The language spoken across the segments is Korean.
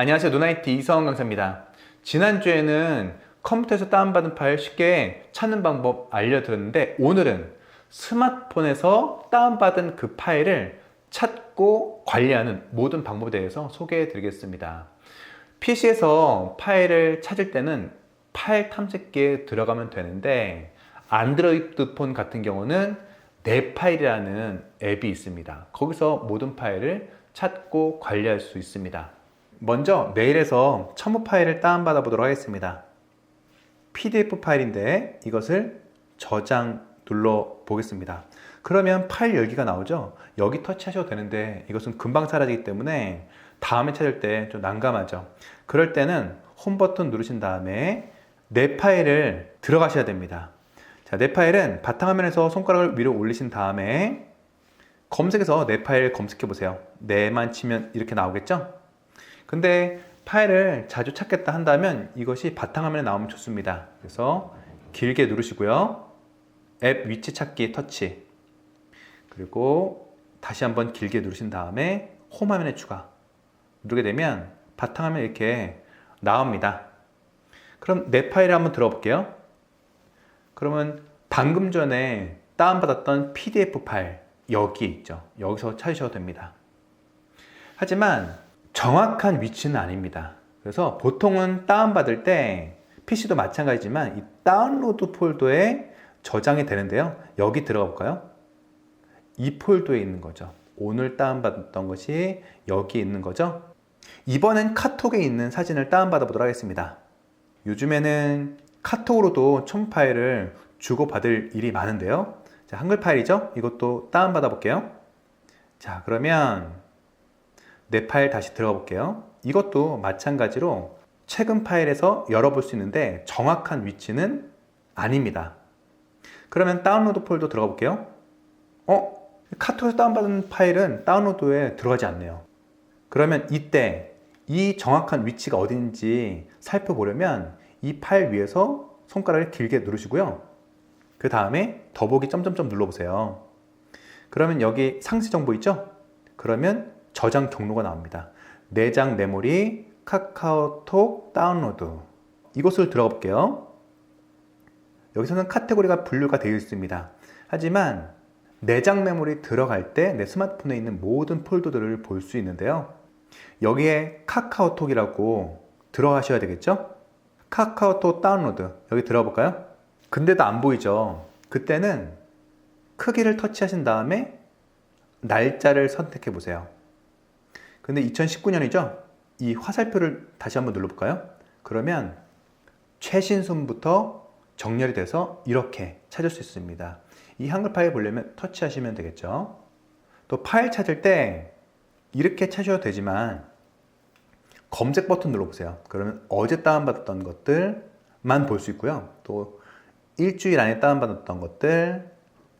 안녕하세요. 노나이트 이성원 강사입니다. 지난주에는 컴퓨터에서 다운받은 파일 쉽게 찾는 방법 알려드렸는데 오늘은 스마트폰에서 다운받은 그 파일을 찾고 관리하는 모든 방법에 대해서 소개해 드리겠습니다. PC에서 파일을 찾을 때는 파일 탐색기에 들어가면 되는데 안드로이드 폰 같은 경우는 내 파일이라는 앱이 있습니다. 거기서 모든 파일을 찾고 관리할 수 있습니다. 먼저 메일에서 첨부 파일을 다운받아 보도록 하겠습니다. PDF 파일인데 이것을 저장 눌러 보겠습니다. 그러면 파일 열기가 나오죠? 여기 터치하셔도 되는데 이것은 금방 사라지기 때문에 다음에 찾을 때 좀 난감하죠. 그럴 때는 홈 버튼 누르신 다음에 내 파일을 들어가셔야 됩니다. 자, 내 파일은 바탕화면에서 손가락을 위로 올리신 다음에 검색에서 내 파일 검색해 보세요. 내만 치면 이렇게 나오겠죠? 근데 파일을 자주 찾겠다 한다면 이것이 바탕화면에 나오면 좋습니다. 그래서 길게 누르시고요. 앱 위치 찾기 터치. 그리고 다시 한번 길게 누르신 다음에 홈 화면에 추가. 누르게 되면 바탕화면 이렇게 나옵니다. 그럼 내 파일을 한번 들어볼게요. 그러면 방금 전에 다운받았던 PDF 파일 여기 있죠. 여기서 찾으셔도 됩니다. 하지만 정확한 위치는 아닙니다. 그래서 보통은 다운받을 때 PC도 마찬가지지만 이 다운로드 폴더에 저장이 되는데요. 여기 들어가 볼까요? 이 폴더에 있는 거죠. 오늘 다운받았던 것이 여기 있는 거죠. 이번엔 카톡에 있는 사진을 다운받아 보도록 하겠습니다. 요즘에는 카톡으로도 첨 파일을 주고받을 일이 많은데요. 자, 한글 파일이죠? 이것도 다운받아 볼게요. 자, 그러면 내 파일 다시 들어가 볼게요. 이것도 마찬가지로 최근 파일에서 열어볼 수 있는데 정확한 위치는 아닙니다. 그러면 다운로드 폴더 들어가 볼게요. 어? 카톡에서 다운받은 파일은 다운로드에 들어가지 않네요. 그러면 이때 이 정확한 위치가 어딘지 살펴보려면 이 파일 위에서 손가락을 길게 누르시고요. 그 다음에 더보기 점점점 눌러보세요. 그러면 여기 상세 정보 있죠? 그러면 저장 경로가 나옵니다. 내장 메모리, 카카오톡 다운로드. 이곳을 들어가 볼게요. 여기서는 카테고리가 분류가 되어 있습니다. 하지만 내장 메모리 들어갈 때 내 스마트폰에 있는 모든 폴더들을 볼 수 있는데요. 여기에 카카오톡이라고 들어가셔야 되겠죠? 카카오톡 다운로드. 여기 들어가 볼까요? 근데도 안 보이죠? 그때는 크기를 터치하신 다음에 날짜를 선택해 보세요. 근데 2019년이죠? 이 화살표를 다시 한번 눌러볼까요? 그러면 최신순부터 정렬이 돼서 이렇게 찾을 수 있습니다. 이 한글 파일 보려면 터치하시면 되겠죠? 또 파일 찾을 때 이렇게 찾으셔도 되지만 검색 버튼 눌러보세요. 그러면 어제 다운받았던 것들만 볼 수 있고요. 또 일주일 안에 다운받았던 것들,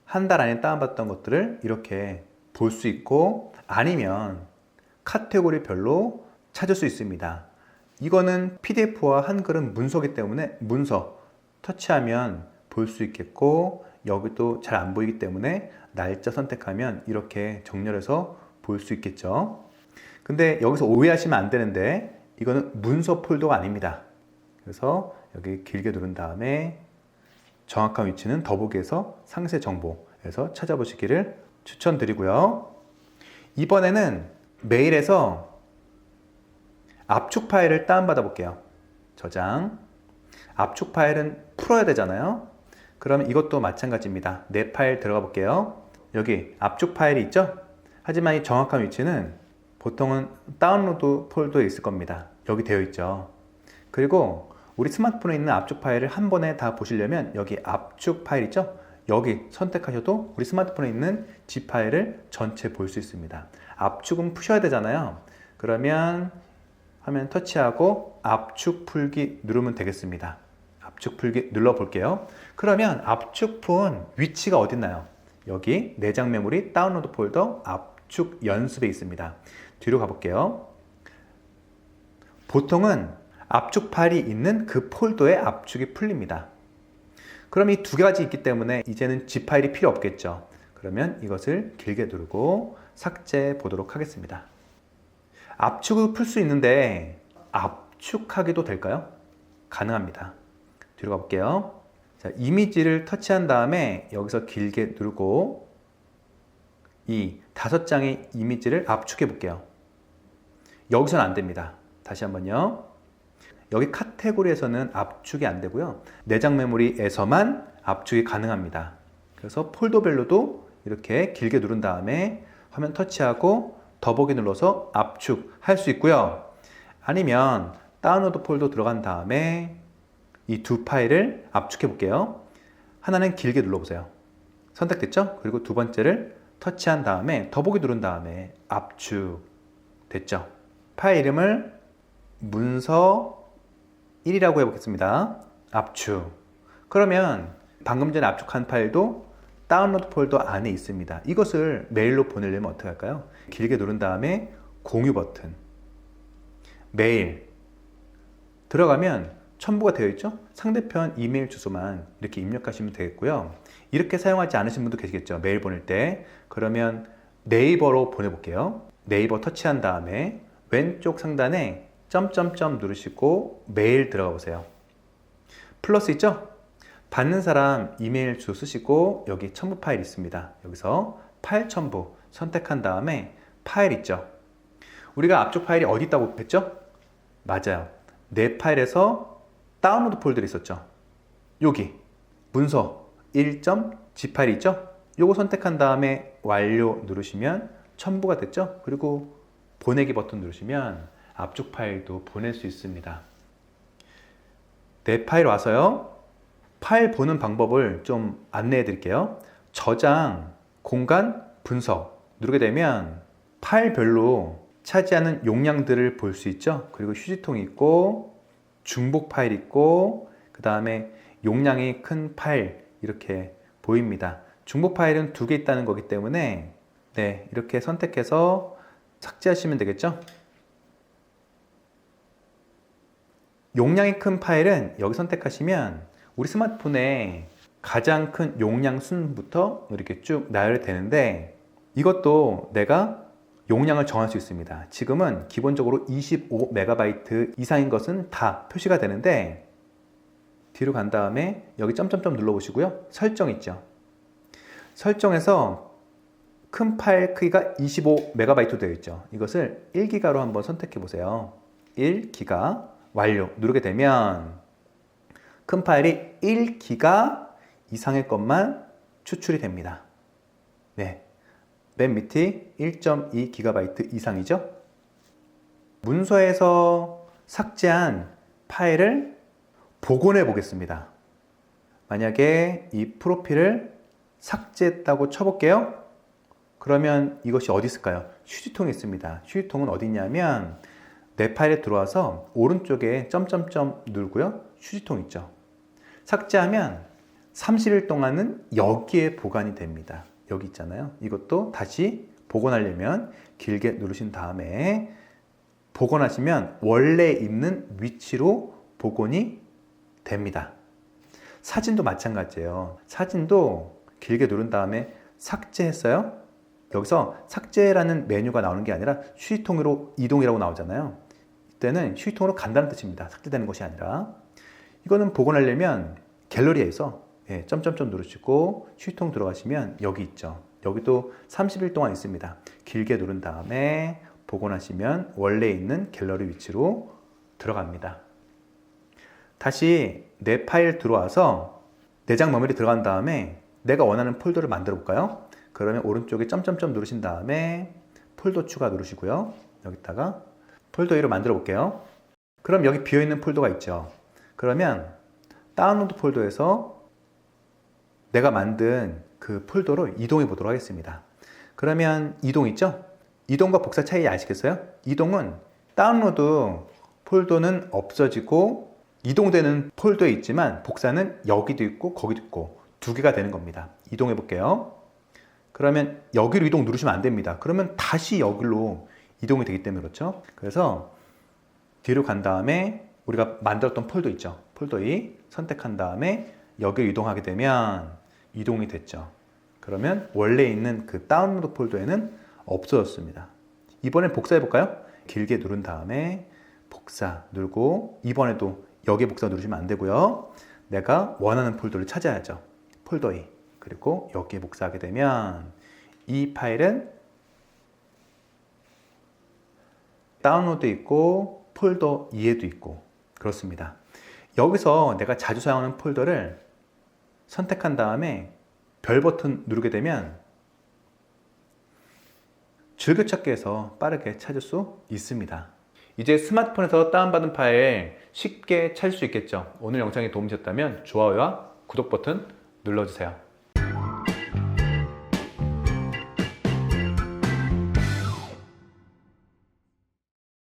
한 달 안에 다운받았던 것들을 이렇게 볼 수 있고 아니면 카테고리별로 찾을 수 있습니다. 이거는 PDF와 한글은 문서기 때문에 문서 터치하면 볼 수 있겠고 여기도 잘 안 보이기 때문에 날짜 선택하면 이렇게 정렬해서 볼 수 있겠죠. 근데 여기서 오해하시면 안 되는데 이거는 문서 폴더가 아닙니다. 그래서 여기 길게 누른 다음에 정확한 위치는 더보기에서 상세 정보에서 찾아보시기를 추천드리고요. 이번에는 메일에서 압축 파일을 다운받아 볼게요. 저장. 압축 파일은 풀어야 되잖아요. 그러면 이것도 마찬가지입니다. 내 파일 들어가 볼게요. 여기 압축 파일이 있죠? 하지만 이 정확한 위치는 보통은 다운로드 폴더에 있을 겁니다. 여기 되어 있죠. 그리고 우리 스마트폰에 있는 압축 파일을 한 번에 다 보시려면 여기 압축 파일 있죠? 여기 선택하셔도 우리 스마트폰에 있는 G 파일을 전체 볼 수 있습니다. 압축은 푸셔야 되잖아요. 그러면 화면 터치하고 압축 풀기 누르면 되겠습니다. 압축 풀기 눌러 볼게요. 그러면 압축 푼 위치가 어딨나요? 여기 내장 메모리 다운로드 폴더 압축 연습에 있습니다. 뒤로 가볼게요. 보통은 압축 파일이 있는 그 폴더에 압축이 풀립니다. 그럼 이 두 가지 있기 때문에 이제는 G 파일이 필요 없겠죠. 그러면 이것을 길게 누르고 삭제해 보도록 하겠습니다. 압축을 풀 수 있는데 압축하기도 될까요? 가능합니다. 뒤로 가볼게요. 자, 이미지를 터치한 다음에 여기서 길게 누르고 이 다섯 장의 이미지를 압축해 볼게요. 여기서는 안 됩니다. 다시 한번요. 여기 카테고리에서는 압축이 안 되고요. 내장 메모리에서만 압축이 가능합니다. 그래서 폴더별로도 이렇게 길게 누른 다음에 화면 터치하고 더보기 눌러서 압축 할 수 있고요. 아니면 다운로드 폴더 들어간 다음에 이 두 파일을 압축해 볼게요. 하나는 길게 눌러보세요. 선택됐죠? 그리고 두 번째를 터치한 다음에 더보기 누른 다음에 압축 됐죠? 파일 이름을 문서 1이라고 해보겠습니다. 압축. 그러면 방금 전에 압축한 파일도 다운로드 폴더 안에 있습니다. 이것을 메일로 보내려면 어떻게 할까요? 길게 누른 다음에 공유 버튼. 메일. 들어가면 첨부가 되어 있죠? 상대편 이메일 주소만 이렇게 입력하시면 되겠고요. 이렇게 사용하지 않으신 분도 계시겠죠? 메일 보낼 때. 그러면 네이버로 보내볼게요. 네이버 터치한 다음에 왼쪽 상단에 점점점 누르시고 메일 들어가 보세요. 플러스 있죠? 받는 사람 이메일 주소 쓰시고 여기 첨부 파일 있습니다. 여기서 파일 첨부 선택한 다음에 파일 있죠? 우리가 앞쪽 파일이 어디 있다고 했죠? 맞아요. 내 파일에서 다운로드 폴더에 있었죠. 여기 문서 1.g 파일 있죠? 요거 선택한 다음에 완료 누르시면 첨부가 됐죠? 그리고 보내기 버튼 누르시면 앞쪽 파일도 보낼 수 있습니다. 내 파일 와서요. 파일 보는 방법을 좀 안내해 드릴게요. 저장, 공간, 분석 누르게 되면 파일별로 차지하는 용량들을 볼 수 있죠. 그리고 휴지통이 있고 중복 파일 있고 그 다음에 용량이 큰 파일 이렇게 보입니다. 중복 파일은 두 개 있다는 거기 때문에 네 이렇게 선택해서 삭제하시면 되겠죠. 용량이 큰 파일은 여기 선택하시면 우리 스마트폰에 가장 큰 용량 순부터 이렇게 쭉 나열이 되는데 이것도 내가 용량을 정할 수 있습니다. 지금은 기본적으로 25MB 이상인 것은 다 표시가 되는데 뒤로 간 다음에 여기 점점점 눌러보시고요. 설정 있죠. 설정에서 큰 파일 크기가 25MB 되어 있죠. 이것을 1기가로 한번 선택해 보세요. 1기가 완료 누르게 되면 큰 파일이 1기가 이상의 것만 추출이 됩니다. 네. 맨 밑이 1.2GB 이상이죠. 문서에서 삭제한 파일을 복원해 보겠습니다. 만약에 이 프로필을 삭제했다고 쳐볼게요. 그러면 이것이 어디 있을까요? 휴지통에 있습니다. 휴지통은 어디 있냐면 내 파일에 들어와서 오른쪽에 점점점 누르고요. 휴지통 있죠. 삭제하면 30일 동안은 여기에 보관이 됩니다. 여기 있잖아요. 이것도 다시 복원하려면 길게 누르신 다음에 복원하시면 원래 있는 위치로 복원이 됩니다. 사진도 마찬가지예요. 사진도 길게 누른 다음에 삭제했어요. 여기서 삭제라는 메뉴가 나오는 게 아니라 휴지통으로 이동이라고 나오잖아요. 이때는 휴지통으로 간다는 뜻입니다. 삭제되는 것이 아니라. 이거는 복원하려면 갤러리에서 예, 점점점 누르시고 휴지통 들어가시면 여기 있죠. 여기도 30일 동안 있습니다. 길게 누른 다음에 복원하시면 원래 있는 갤러리 위치로 들어갑니다. 다시 내 파일 들어와서 내장 메모리 들어간 다음에 내가 원하는 폴더를 만들어 볼까요? 그러면 오른쪽에 점점점 누르신 다음에 폴더 추가 누르시고요. 여기다가 폴더 1을 만들어 볼게요. 그럼 여기 비어있는 폴더가 있죠. 그러면 다운로드 폴더에서 내가 만든 그 폴더로 이동해 보도록 하겠습니다. 그러면 이동 있죠? 이동과 복사 차이 아시겠어요? 이동은 다운로드 폴더는 없어지고 이동되는 폴더에 있지만 복사는 여기도 있고 거기도 있고 두 개가 되는 겁니다. 이동해 볼게요. 그러면 여기로 이동 누르시면 안 됩니다. 그러면 다시 여기로 이동이 되기 때문에 그렇죠. 그래서 뒤로 간 다음에 우리가 만들었던 폴더 있죠. 폴더 2 선택한 다음에 여기로 이동하게 되면 이동이 됐죠. 그러면 원래 있는 그 다운로드 폴더에는 없어졌습니다. 이번엔 복사해 볼까요? 길게 누른 다음에 복사 누르고 이번에도 여기 복사 누르시면 안 되고요. 내가 원하는 폴더를 찾아야죠. 폴더 A 그리고 여기에 복사하게 되면 이 파일은 다운로드 있고 폴더 2에도 있고 그렇습니다. 여기서 내가 자주 사용하는 폴더를 선택한 다음에 별 버튼 누르게 되면 즐겨찾기에서 빠르게 찾을 수 있습니다. 이제 스마트폰에서 다운받은 파일 쉽게 찾을 수 있겠죠. 오늘 영상이 도움이 되셨다면 좋아요와 구독 버튼 눌러주세요.